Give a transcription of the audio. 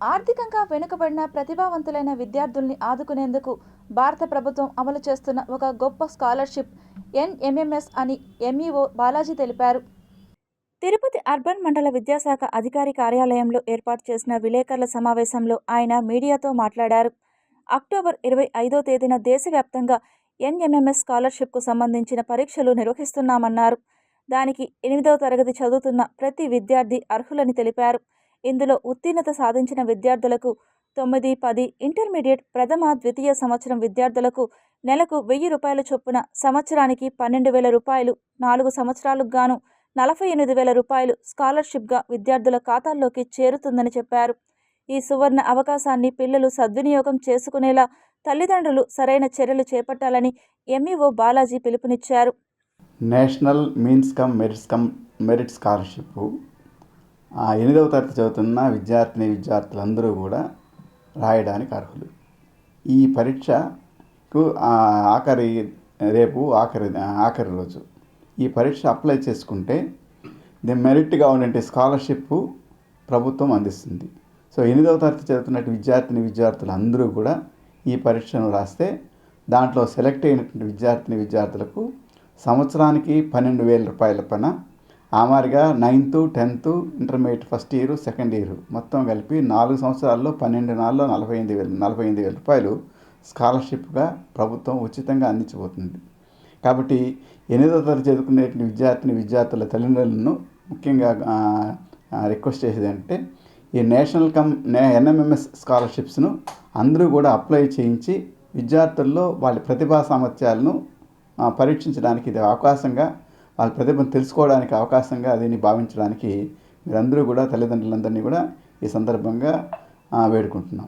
ఆర్థికంగా వెనుకబడిన ప్రతిభావంతులైన విద్యార్థుల్ని ఆదుకునేందుకు భారత ప్రభుత్వం అమలు చేస్తున్న ఒక గొప్ప స్కాలర్షిప్ ఎన్ఎంఎంఎస్ అని ఎంఈఓ బాలాజీ తెలిపారు. తిరుపతి అర్బన్ మండల విద్యాశాఖ అధికారి కార్యాలయంలో ఏర్పాటు చేసిన విలేకరుల సమావేశంలో ఆయన మీడియాతో మాట్లాడారు. అక్టోబర్ ఇరవై ఐదో తేదీన దేశవ్యాప్తంగా ఎన్ఎంఎంఎస్ స్కాలర్షిప్కు సంబంధించిన పరీక్షలు నిర్వహిస్తున్నామన్నారు. దానికి ఎనిమిదవ తరగతి చదువుతున్న ప్రతి విద్యార్థి అర్హులని తెలిపారు. ఇందులో ఉత్తీర్ణత సాధించిన విద్యార్థులకు తొమ్మిది పది ఇంటర్మీడియట్ ప్రథమ ద్వితీయ సంవత్సరం విద్యార్థులకు నెలకు వెయ్యి రూపాయల చొప్పున సంవత్సరానికి పన్నెండు వేల రూపాయలు నాలుగు సంవత్సరాలకు గాను నలభై ఎనిమిది వేల రూపాయలు స్కాలర్షిప్గా విద్యార్థుల ఖాతాల్లోకి చేరుతుందని చెప్పారు. ఈ సువర్ణ అవకాశాన్ని పిల్లలు సద్వినియోగం చేసుకునేలా తల్లిదండ్రులు సరైన చర్యలు చేపట్టాలని ఎంఈఓ బాలాజీ పిలుపునిచ్చారు. National means cum merits cum merit scholarship ఆ ఎనిమిదవ తరగతి చదువుతున్న విద్యార్థిని విద్యార్థులందరూ కూడా రాయడానికి అర్హులు. ఈ పరీక్షకు ఆఖరి రేపు ఆఖరి ఆఖరి రోజు. ఈ పరీక్ష అప్లై చేసుకుంటే ది మెరిట్గా ఉండే స్కాలర్షిప్ ప్రభుత్వం అందిస్తుంది. సో ఎనిమిదవ తరగతి చదువుతున్నట్టు విద్యార్థిని విద్యార్థులు అందరూ కూడా ఈ పరీక్షను రాస్తే దాంట్లో సెలెక్ట్ అయినటువంటి విద్యార్థిని విద్యార్థులకు సంవత్సరానికి పన్నెండు వేల రూపాయల పైన ఆ మాదిరిగా ninth tenth intermediate first year second year మొత్తం కలిపి నాలుగు సంవత్సరాల్లో పన్నెండు నాలుగులో నలభై ఎనిమిది వేలు నలభై ఎనిమిది వేల రూపాయలు స్కాలర్షిప్గా ప్రభుత్వం ఉచితంగా అందించబోతుంది. కాబట్టి ఎనిమిదో తరగతి చదువుకునే విద్యార్థిని విద్యార్థుల తల్లిదండ్రులను ముఖ్యంగా రిక్వెస్ట్ చేసేది అంటే ఈ నేషనల్ కమ్ నే ఎన్ఎంఎంఎస్ స్కాలర్షిప్స్ను అందరూ కూడా అప్లై చేయించి విద్యార్థుల్లో వాళ్ళ ప్రతిభా సామర్థ్యాలను పరీక్షించడానికి ఇది అవకాశంగా వాళ్ళ ప్రతిభను తెలుసుకోవడానికి అవకాశంగా దీన్ని భావించడానికి మీరందరూ కూడా తల్లిదండ్రులందరినీ కూడా ఈ సందర్భంగా వేడుకుంటున్నాం.